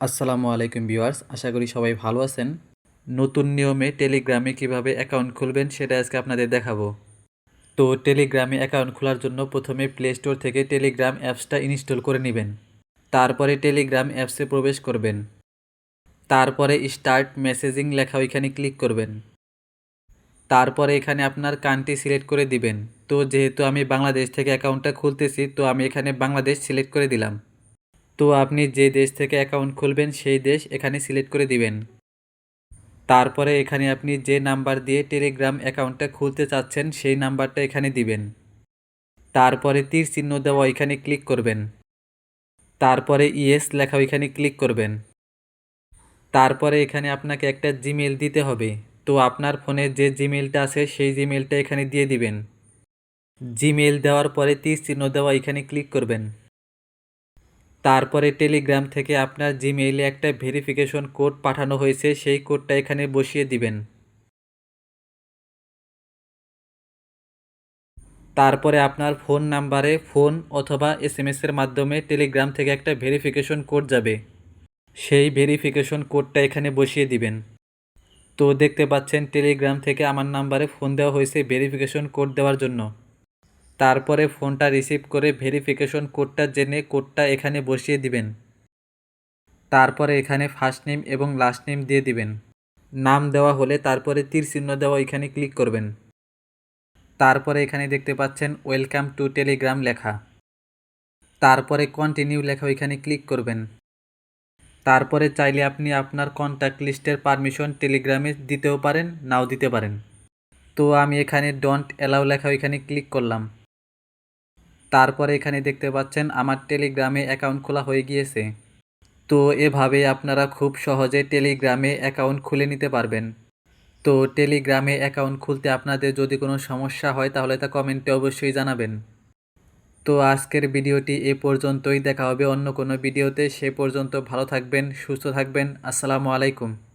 আসসালামু আলাইকুম ভিউয়ার্স, আশা করি সবাই ভালো আছেন। নতুন নিয়মে টেলিগ্রামে কীভাবে অ্যাকাউন্ট খুলবেন সেটা আজকে আপনাদের দেখাবো। তো টেলিগ্রামে অ্যাকাউন্ট খোলার জন্য প্রথমে প্লে স্টোর থেকে টেলিগ্রাম অ্যাপসটা ইনস্টল করে নেবেন। তারপরে টেলিগ্রাম অ্যাপসে প্রবেশ করবেন। তারপরে স্টার্ট মেসেজিং লেখা ওইখানে ক্লিক করবেন। তারপরে এখানে আপনার কান্ট্রি সিলেক্ট করে দিবেন। তো যেহেতু আমি বাংলাদেশ থেকে অ্যাকাউন্টটা খুলতেছি, তো আমি এখানে বাংলাদেশ সিলেক্ট করে দিলাম। তো আপনি যে দেশ থেকে অ্যাকাউন্ট খুলবেন, সেই দেশ এখানে সিলেক্ট করে দিবেন। তারপরে এখানে আপনি যে নাম্বার দিয়ে টেলিগ্রাম অ্যাকাউন্টটা খুলতে চাচ্ছেন, সেই নাম্বারটা এখানে দিবেন। তারপরে তীর চিহ্ন দেওয়া এখানে ক্লিক করবেন। তারপরে ইয়েস লেখা ওইখানে ক্লিক করবেন। তারপরে এখানে আপনাকে একটা জিমেল দিতে হবে। তো আপনার ফোনে যে জিমেলটা আছে, সেই জিমেলটা এখানে দিয়ে দিবেন। জিমেল দেওয়ার পরে তীর চিহ্ন দেওয়া এখানে ক্লিক করবেন। তারপরে টেলিগ্রাম থেকে আপনার জিমেইলে একটা ভেরিফিকেশন কোড পাঠানো হয়েছে, সেই কোডটা এখানে বসিয়ে দিবেন। তারপরে আপনার ফোন নাম্বারে ফোন অথবা এস এম এর মাধ্যমে টেলিগ্রাম থেকে একটা ভেরিফিকেশন কোড যাবে। সেই ভেরিফিকেশন কোডটা এখানে বসিয়ে দিবেন। তো দেখতে পাচ্ছেন টেলিগ্রাম থেকে আমার নাম্বারে ফোন দেওয়া হয়েছে ভেরিফিকেশন কোড দেওয়ার জন্য। তারপরে ফোনটা রিসিভ করে ভেরিফিকেশন কোডটা জেনে কোডটা এখানে বসিয়ে দিবেন। তারপরে এখানে ফার্স্ট নেম এবং লাস্ট নেম দিয়ে দিবেন। নাম দেওয়া হলে তারপরে তীর চিহ্ন দেওয়া এখানে ক্লিক করবেন। তারপরে এখানে দেখতে পাচ্ছেন ওয়েলকাম টু টেলিগ্রাম লেখা। তারপরে কন্টিনিউ লেখা ওইখানে ক্লিক করবেন। তারপরে চাইলে আপনি আপনার কন্ট্যাক্ট লিস্টের পারমিশন টেলিগ্রামে দিতেও পারেন, নাও দিতে পারেন। তো আমি এখানে ডোন্ট অ্যালাউ লেখা ওইখানে ক্লিক করলাম। তারপরে এখানে দেখতে পাচ্ছেন আমার টেলিগ্রামে অ্যাকাউন্ট খোলা হয়ে গিয়েছে। তো এভাবে আপনারা খুব সহজে টেলিগ্রামে অ্যাকাউন্ট খুলে নিতে পারবেন। তো টেলিগ্রামে অ্যাকাউন্ট খুলতে আপনাদের যদি কোনো সমস্যা হয় তাহলে তা কমেন্টে অবশ্যই জানাবেন। তো আজকের ভিডিওটি এ পর্যন্তই। দেখা হবে অন্য কোনো ভিডিওতে। সে পর্যন্ত ভালো থাকবেন, সুস্থ থাকবেন। আসসালামু আলাইকুম।